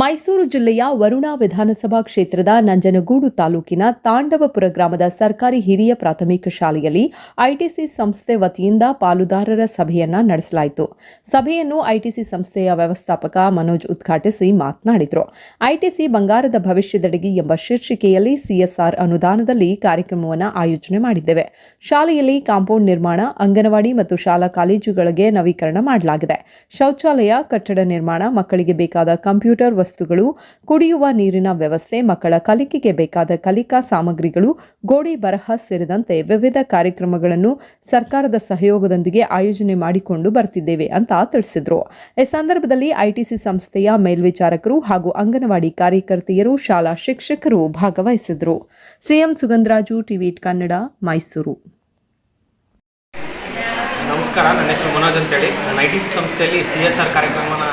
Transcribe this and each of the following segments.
ಮೈಸೂರು ಜಿಲ್ಲೆಯ ವರುಣಾ ವಿಧಾನಸಭಾ ಕ್ಷೇತ್ರದ ನಂಜನಗೂಡು ತಾಲೂಕಿನ ತಾಂಡವಪುರ ಗ್ರಾಮದ ಸರ್ಕಾರಿ ಹಿರಿಯ ಪ್ರಾಥಮಿಕ ಶಾಲೆಯಲ್ಲಿ ಐಟಿಸಿ ಸಂಸ್ಥೆ ವತಿಯಿಂದ ಪಾಲುದಾರರ ಸಭೆಯನ್ನ ನಡೆಸಲಾಯಿತು. ಸಭೆಯನ್ನು ಐಟಿಸಿ ಸಂಸ್ಥೆಯ ವ್ಯವಸ್ಥಾಪಕ ಮನೋಜ್ ಉದ್ಘಾಟಿಸಿ ಮಾತನಾಡಿದರು. ಐಟಿಸಿ ಬಂಗಾರದ ಭವಿಷ್ಯದೆಡೆಗೆ ಎಂಬ ಶೀರ್ಷಿಕೆಯಲ್ಲಿ ಸಿಎಸ್ಆರ್ ಅನುದಾನದಲ್ಲಿ ಕಾರ್ಯಕ್ರಮವನ್ನು ಆಯೋಜನೆ ಮಾಡಿದ್ದೇವೆ. ಶಾಲೆಯಲ್ಲಿ ಕಾಂಪೌಂಡ್ ನಿರ್ಮಾಣ, ಅಂಗನವಾಡಿ ಮತ್ತು ಶಾಲಾ ಕಾಲೇಜುಗಳಿಗೆ ನವೀಕರಣ ಮಾಡಲಾಗಿದೆ. ಶೌಚಾಲಯ, ಕಟ್ಟಡ ನಿರ್ಮಾಣ, ಮಕ್ಕಳಿಗೆ ಬೇಕಾದ ಕಂಪ್ಯೂಟರ್ ವಸ್ತುಗಳು, ಕುಡಿಯುವ ನೀರಿನ ವ್ಯವಸ್ಥೆ, ಮಕ್ಕಳ ಕಲಿಕೆಗೆ ಬೇಕಾದ ಕಲಿಕಾ ಸಾಮಗ್ರಿಗಳು, ಗೋಡೆ ಬರಹ ಸೇರಿದಂತೆ ವಿವಿಧ ಕಾರ್ಯಕ್ರಮಗಳನ್ನು ಸರ್ಕಾರದ ಸಹಯೋಗದೊಂದಿಗೆ ಆಯೋಜನೆ ಮಾಡಿಕೊಂಡು ಬರ್ತಿದ್ದೇವೆ ಅಂತ ತಿಳಿಸಿದರು. ಈ ಸಂದರ್ಭದಲ್ಲಿ ಐಟಿಸಿ ಸಂಸ್ಥೆಯ ಮೇಲ್ವಿಚಾರಕರು ಹಾಗೂ ಅಂಗನವಾಡಿ ಕಾರ್ಯಕರ್ತೆಯರು, ಶಾಲಾ ಶಿಕ್ಷಕರು ಭಾಗವಹಿಸಿದರು. CM Sugandharaju TV Kannada, Mysuru. ನಮಸ್ಕಾರ, ನನ್ನ ಹೆಸರು ಮನೋಜ್ ಅಂತೇಳಿ. ನಾನು ಐ ಟಿ ಸಿ ಸಂಸ್ಥೆಯಲ್ಲಿ ಸಿ ಎಸ್ ಆರ್ ಕಾರ್ಯಕ್ರಮನ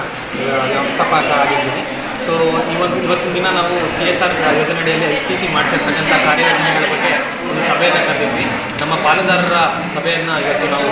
ವ್ಯವಸ್ಥಾಪಕ ಆಗಿದ್ದೀನಿ. ಸೊ ಇವತ್ತು ಇವತ್ತಿನ ದಿನ ನಾವು ಸಿ ಎಸ್ ಆರ್ ಯೋಜನೆಯಡಿಯಲ್ಲಿ ಐ ಪಿ ಸಿ ಮಾಡ್ತಿರ್ತಕ್ಕಂಥ ಕಾರ್ಯಯೋಜನೆಗಳ ಬಗ್ಗೆ ಒಂದು ಸಭೆಯನ್ನು ಕರೆದಿದ್ವಿ. ನಮ್ಮ ಪಾಲುದಾರರ ಸಭೆಯನ್ನು ಇವತ್ತು ನಾವು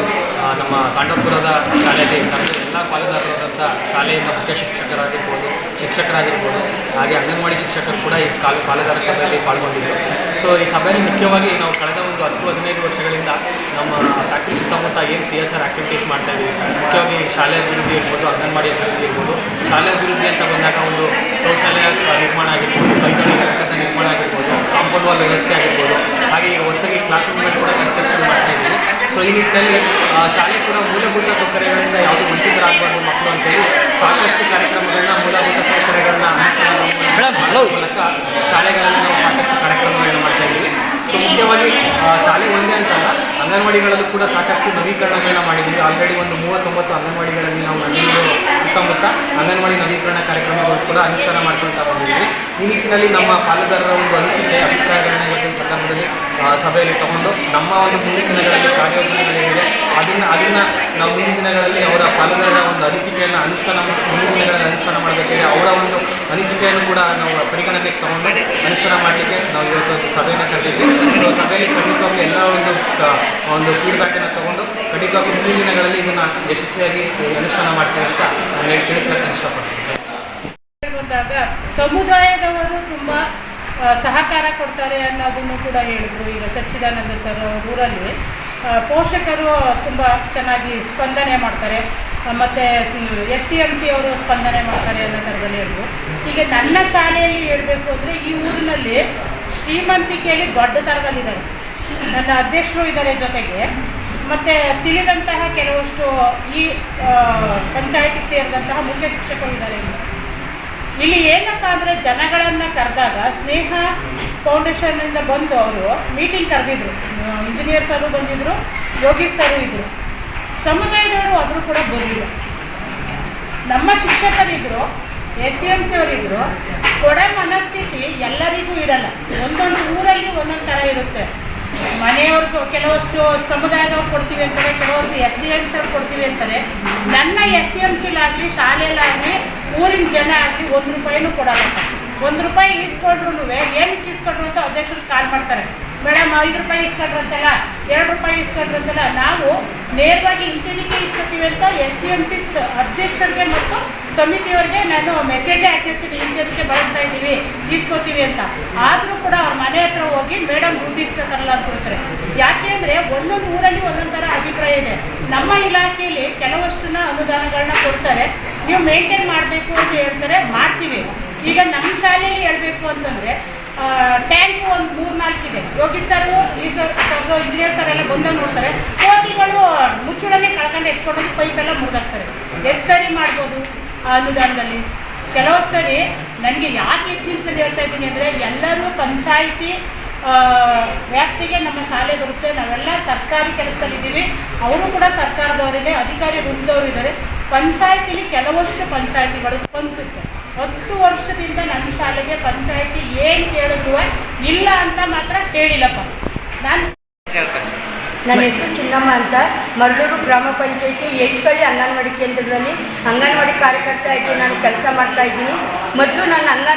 ನಮ್ಮ ಕಾಂಡಪುರದ ಶಾಲೆಯಲ್ಲಿ ಕರೆದು ಎಲ್ಲ ಪಾಲುದಾರರಾದಂಥ ಶಾಲೆಯಿಂದ ಮುಖ್ಯ ಶಿಕ್ಷಕರಾಗಿರ್ಬೋದು ಶಿಕ್ಷಕರಾಗಿರ್ಬೋದು, ಹಾಗೆ ಅಂಗನವಾಡಿ ಶಿಕ್ಷಕರು ಕೂಡ ಈ ಕಾಲು ಪಾಲುದಾರ ಸಭೆಯಲ್ಲಿ ಪಾಲ್ಗೊಂಡಿದ್ದರು. ಸೊ ಈ ಸಭೆಯಲ್ಲಿ ಮುಖ್ಯವಾಗಿ ನಾವು ಕಳೆದ ಒಂದು ಹತ್ತು, ಹದಿನೈದು ವರ್ಷಗಳಿಂದ ನಮ್ಮ ಫ್ಯಾಕ್ಟ್ರಿ ಸುತ್ತಮುತ್ತ ಏನು ಸಿ ಎಸ್ ಆರ್ ಆ್ಯಕ್ಟಿವಿಟೀಸ್ ಮಾಡ್ತಾ ಇದ್ದೀವಿ ಮುಖ್ಯವಾಗಿ ಶಾಲೆ ಅಭಿವೃದ್ಧಿ ಇರ್ಬೋದು, ಅಂಗನವಾಡಿ ಅಭಿವೃದ್ಧಿ ಇರ್ಬೋದು. ಶಾಲೆ ಅಭಿವೃದ್ಧಿ ಅಂತ ಬಂದಾಗ ಒಂದು ಶೌಚಾಲಯ ನಿರ್ಮಾಣ ಆಗಿರ್ಬೋದು, ಕೈಗಾರಿಕಾ ನಿರ್ಮಾಣ ಆಗಿರ್ಬೋದು. ವಾಲ್ ವ್ಯವಸ್ಥೆ ಆಗಿರ್ಬೋದು. ಹಾಗೆ ಈಗ ಹೊಸದಾಗಿ ಕ್ಲಾಸ್ ರೂಮ್ಗಳು ಕೂಡ ಕನ್ಸ್ಟ್ರಕ್ಷನ್ ಮಾಡ್ತಾ ಇದ್ದೀವಿ. ಸೊ ಈ ನಿಟ್ಟಿನಲ್ಲಿ ಶಾಲೆ ಕೂಡ ಮೂಲಭೂತ ಸೌಕರ್ಯಗಳಿಂದ ಯಾವುದು ವಂಚಿತರಾಗಬಾರ್ದು ಮಕ್ಕಳು ಅಂತೇಳಿ ಸಾಕಷ್ಟು ಕಾರ್ಯಕ್ರಮಗಳನ್ನ ಮೂಲಭೂತ ಸೌಕರ್ಯಗಳನ್ನ ಅನುಸರಣೆ ಮೂಲಕ ಶಾಲೆಗಳಲ್ಲಿ ನಾವು ಸಾಕಷ್ಟು ಕಾರ್ಯಕ್ರಮಗಳನ್ನ ಮಾಡ್ತಾ ಇದ್ದೀವಿ. ಸೊ ಮುಖ್ಯವಾಗಿ ಶಾಲೆ ಒಂದೇ ಅಂತಲ್ಲ ಅಂಗನವಾಡಿಗಳಲ್ಲೂ ಕೂಡ ಸಾಕಷ್ಟು ನವೀಕರಣಗಳನ್ನ ಮಾಡಿದ್ದೀವಿ. ಆಲ್ರೆಡಿ ಒಂದು ಮೂವತ್ತೊಂಬತ್ತು ಅಂಗನವಾಡಿಗಳಲ್ಲಿ ನಾವು ಸುತ್ತಮುತ್ತ ಅಂಗನವಾಡಿ ನವೀಕರಣ ಕಾರ್ಯಕ್ರಮಗಳು ಕೂಡ ಅನುಷ್ಠಾನ ಮಾಡ್ಕೊಳ್ತಾ ಬಂದಿದ್ದೀವಿ. ಈ ನಿಟ್ಟಿನಲ್ಲಿ ನಮ್ಮ ಪಾಲುದಾರರ ಒಂದು ಅನಿಸಿಕೆ, ಅಭಿಪ್ರಾಯಗಳನ್ನ ಇವತ್ತಿನ ಸಂದರ್ಭದಲ್ಲಿ ಸಭೆಯಲ್ಲಿ ತಗೊಂಡು ನಮ್ಮ ಒಂದು ಮುಂದಿನ ದಿನಗಳಲ್ಲಿ ಕಾರ್ಯೋಜನೆಗಳೇನಿದೆ ಅದನ್ನು ಅದನ್ನು ನಾವು ಮುಂದಿನ ದಿನಗಳಲ್ಲಿ ಅವರ ಪಾಲುದಾರರ ಒಂದು ಅನಿಸಿಕೆಯನ್ನು, ಅನುಷ್ಠಾನ ಮುಂದಿನ ದಿನಗಳಲ್ಲಿ ಅನುಷ್ಠಾನ ಅನಿಸಿಕೆಯನ್ನು ಕೂಡ ನಾವು ಪರಿಗಣನೆಗೆ ತಗೊಂಡು ಅನುಸರಣೆ ಮಾಡಲಿಕ್ಕೆ ನಾವು ಇವತ್ತು ಸಭೆಯನ್ನು ಕರೆದಿದ್ದೀವಿ ಸೊ ಸಭೆಯಲ್ಲಿ ಖಂಡಿತವಾಗಿ ಎಲ್ಲ ಒಂದು ಒಂದು ಫೀಡ್ಬ್ಯಾಕನ್ನು ತಗೊಂಡು ಖಂಡಿತವಾಗಿ ಮುಂದಿನ ದಿನಗಳಲ್ಲಿ ಇದನ್ನು ಯಶಸ್ವಿಯಾಗಿ ಅನುಷ್ಠಾನ ಮಾಡ್ತೇವೆ ಅಂತ ನಾನು ಹೇಳಿ ತಿಳಿಸ್ಲಿಕ್ಕೆ ಇಷ್ಟಪಡ್ತೀನಿ. ಸಮುದಾಯದವರು ತುಂಬ ಸಹಕಾರ ಕೊಡ್ತಾರೆ ಅನ್ನೋದನ್ನು ಕೂಡ ಹೇಳಿದ್ರು. ಈಗ ಸಚ್ಚಿದಾನಂದ ಸರ್ ಊರಲ್ಲಿ ಪೋಷಕರು ತುಂಬ ಚೆನ್ನಾಗಿ ಸ್ಪಂದನೆ ಮಾಡ್ತಾರೆ. ಮತ್ತು ಎಸ್ ಟಿ ಎಂ ಸಿ ಅವರು ಸ್ಪಂದನೆ ಮಾಡ್ತಾರೆ ಅನ್ನೋ ಥರದಲ್ಲಿ ಹೇಳಿದ್ರು ಈಗ ನನ್ನ ಶಾಲೆಯಲ್ಲಿ ಹೇಳಬೇಕು ಅಂದರೆ ಈ ಊರಿನಲ್ಲಿ ಶ್ರೀಮಂತಿಕೆಯಲ್ಲಿ ದೊಡ್ಡ ಥರದಲ್ಲಿದ್ದಾರೆ ನನ್ನ ಅಧ್ಯಕ್ಷರು ಇದ್ದಾರೆ ಜೊತೆಗೆ. ಮತ್ತು ತಿಳಿದಂತಹ ಕೆಲವಷ್ಟು ಈ ಪಂಚಾಯತಿಗೆ ಸೇರಿದಂತಹ ಮುಖ್ಯ ಶಿಕ್ಷಕರು ಇದ್ದಾರೆ. ಇಲ್ಲಿ ಇಲ್ಲಿ ಏನಪ್ಪ ಅಂದರೆ ಜನಗಳನ್ನು ಕರೆದಾಗ ಸ್ನೇಹ ಫೌಂಡೇಶನ್ನಿಂದ ಬಂದು ಅವರು ಮೀಟಿಂಗ್ ಕರೆದಿದ್ರು. ಇಂಜಿನಿಯರ್ ಸರು ಬಂದಿದ್ದರು ಯೋಗೀಶ್ ಸರು ಇದ್ದರು ಸಮುದಾಯದವರು ಒಬ್ಬರು ಕೂಡ ಬರಲಿಲ್ಲ. ನಮ್ಮ ಶಿಕ್ಷಕರಿದ್ದರು ಎಸ್ ಡಿ ಎಂ ಸಿ ಅವರಿದ್ದರು ಕೊಡೆ ಮನಸ್ಥಿತಿ ಎಲ್ಲರಿಗೂ ಇರಲ್ಲ. ಒಂದೊಂದು ಊರಲ್ಲಿ ಒಂದೊಂದು ಥರ ಇರುತ್ತೆ. ಮನೆಯವ್ರಿಗೂ ಕೆಲವಷ್ಟು ಸಮುದಾಯದವ್ರು ಕೊಡ್ತೀವಿ ಅಂತಾರೆ ಕೆಲವಷ್ಟು ಎಸ್ ಡಿ ಎಂ ಸಿ ಅವ್ರು ಕೊಡ್ತೀವಿ ಅಂತಾರೆ. ನನ್ನ ಎಸ್ ಡಿ ಎಂ ಸಿಲಾಗಲಿ ಶಾಲೆಯಲ್ಲಾಗಲಿ, ಊರಿನ ಜನ ಆಗಲಿ ಒಂದು ರೂಪಾಯಿನೂ ಕೊಡಲ್ಲ. ಒಂದು ರೂಪಾಯಿ ಈಸ್ಕೊಂಡ್ರು ಏನಕ್ಕೆ ಈಸ್ಕೊಂಡ್ರು ಅಂತ ಅಧ್ಯಕ್ಷರು ಕಾಲ್ ಮಾಡ್ತಾರೆ. ಮೇಡಮ್, ಐದು ರೂಪಾಯಿ ಇಸ್ಕೊಂಡ್ರಂತಲ್ಲ? ಎರಡು ರೂಪಾಯಿ ಇಸ್ಕೊಂಡ್ರಂತಲ್ಲ? ನಾವು ನೇರವಾಗಿ ಇಂತಿನಿಕೆ ಇಸ್ಕೊತೀವಿ ಅಂತ ಎಸ್ ಡಿ ಎಂ ಸಿ ಅಧ್ಯಕ್ಷರಿಗೆ ಮತ್ತು ಸಮಿತಿಯವರಿಗೆ ನಾನು ಮೆಸೇಜೇ ಹಾಕಿರ್ತೀನಿ. ಇಂತಿನಿಕೆ ಬಳಸ್ತಾ ಇದ್ದೀವಿ, ಇಸ್ಕೋತೀವಿ ಅಂತ. ಆದರೂ ಕೂಡ ಅವ್ರ ಮನೆ ಹತ್ರ ಹೋಗಿ ಮೇಡಮ್ ದುಡ್ಡು ಇಸ್ಕೊತಾರಲ್ಲ ಅಂತ ಹೇಳ್ತಾರೆ. ಯಾಕೆ ಅಂದರೆ ಒಂದೊಂದು ಊರಲ್ಲಿ ಒಂದೊಂದು ಥರ ಅಭಿಪ್ರಾಯ ಇದೆ. ನಮ್ಮ ಇಲಾಖೆಯಲ್ಲಿ ಕೆಲವಷ್ಟನ್ನ ಅನುದಾನಗಳನ್ನ ಕೊಡ್ತಾರೆ. ನೀವು ಮೇಂಟೈನ್ ಮಾಡಬೇಕು ಅಂತ ಹೇಳ್ತಾರೆ. ಮಾಡ್ತೀವಿ. ಈಗ ನಮ್ಮ ಶಾಲೆಯಲ್ಲಿ ಹೇಳಬೇಕು ಅಂತಂದರೆ ಟ್ಯಾಂಕು ಒಂದು ಮೂರು ನಾಲ್ಕು ಇದೆ. ಯೋಗಿ ಸರು ಈ ಸರ್ ಇಂಜಿನಿಯರ್ ಸರ್ ಎಲ್ಲ ಬಂದು ನೋಡ್ತಾರೆ. ಕೋತಿಗಳು ಮುಚ್ಚುಳನೆ ಕಳ್ಕೊಂಡು ಎತ್ಕೊಂಡೋಗಿ ಪೈಪೆಲ್ಲ ಮುರಿದಾಕ್ತಾರೆ. ಎಷ್ಟು ಸರಿ ಮಾಡ್ಬೋದು ಅನುದಾನದಲ್ಲಿ? ಕೆಲವು ಸರಿ ನನಗೆ ಯಾಕೆ ಅಂತ ಹೇಳ್ತಾ ಇದ್ದೀನಿ ಅಂದರೆ, ಎಲ್ಲರೂ ಪಂಚಾಯಿತಿ ವ್ಯಾಪ್ತಿಗೆ ನಮ್ಮ ಶಾಲೆ ಬರುತ್ತೆ. ನಾವೆಲ್ಲ ಸರ್ಕಾರಿ ಕೆಲಸದಲ್ಲಿದ್ದೀವಿ. ಅವರು ಕೂಡ ಸರ್ಕಾರದವರಿಗೆ ಅಧಿಕಾರಿ ವೃಂದವರು ಇದ್ದಾರೆ. ಪಂಚಾಯತಿಲಿ ಕೆಲವಷ್ಟು ಪಂಚಾಯತಿಗಳು ಸ್ಪಂದಿಸುತ್ತೆ. ಹತ್ತು ವರ್ಷದಿಂದ ನನ್ನ ಶಾಲೆಗೆ ಪಂಚಾಯತಿ ಏನು ಕೇಳಿದ್ರು ಇಲ್ಲ ಅಂತ ಮಾತ್ರ ಕೇಳಿಲ್ಲಪ್ಪ ನಾನು ನನ್ನ ಹೆಸರು ಚಿನ್ನಮ್ಮ ಅಂತ. ಮಲ್ಲೂರು ಗ್ರಾಮ ಪಂಚಾಯತಿ ಹೆಚ್ಕಳ್ಳಿ ಅಂಗನವಾಡಿ ಕೇಂದ್ರದಲ್ಲಿ ಅಂಗನವಾಡಿ ಕಾರ್ಯಕರ್ತೆಯಾಗಿ ನಾನು ಕೆಲಸ ಮಾಡ್ತಾ ಇದ್ದೀನಿ. ಮೊದಲು ನಾನು ಅಂಗನವಾಡಿ